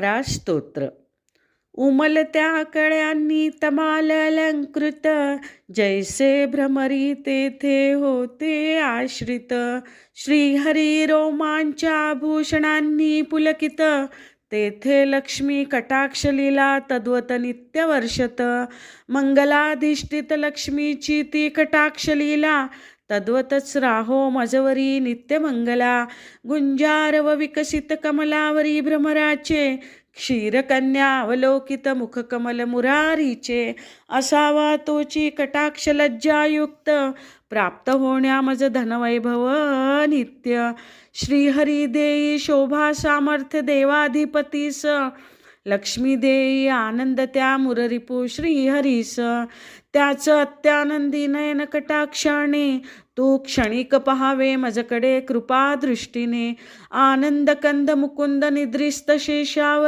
रा स्तोत्र उमलत्या कळ्यांनी तमाल अलंकृत जैसे भ्रमरी तेथे होते आश्रित. श्रीहरी रोमांच्या भूषणांनी पुलकित तेथे लक्ष्मी कटाक्ष लीला तद्वत नित्य वर्षत. मंगलाधिष्ठित लक्ष्मीची ती कटाक्ष लीला तद्वतच राहो मजवरी नित्य मंगला विकसित कमलावरी भ्रमराचे. क्षीरकन्या अवलोकित मुखकमल मुरारीचे. असावा तोची कटाक्ष लज्जायुक्त. प्राप्त होण्या मज धनवैभव नित्य. श्रीहरी देई शोभा सामर्थ्य देवाधिपतीस. लक्ष्मी देई आनंद त्या मुररिपू श्रीहरीस. त्याच अत्यानंदी नयन कटाक्षाने तू क्षणिक पहावे मजकडे कृपा दृष्टीने आनंद कंद मुकुंद निद्रिस्त शेषावर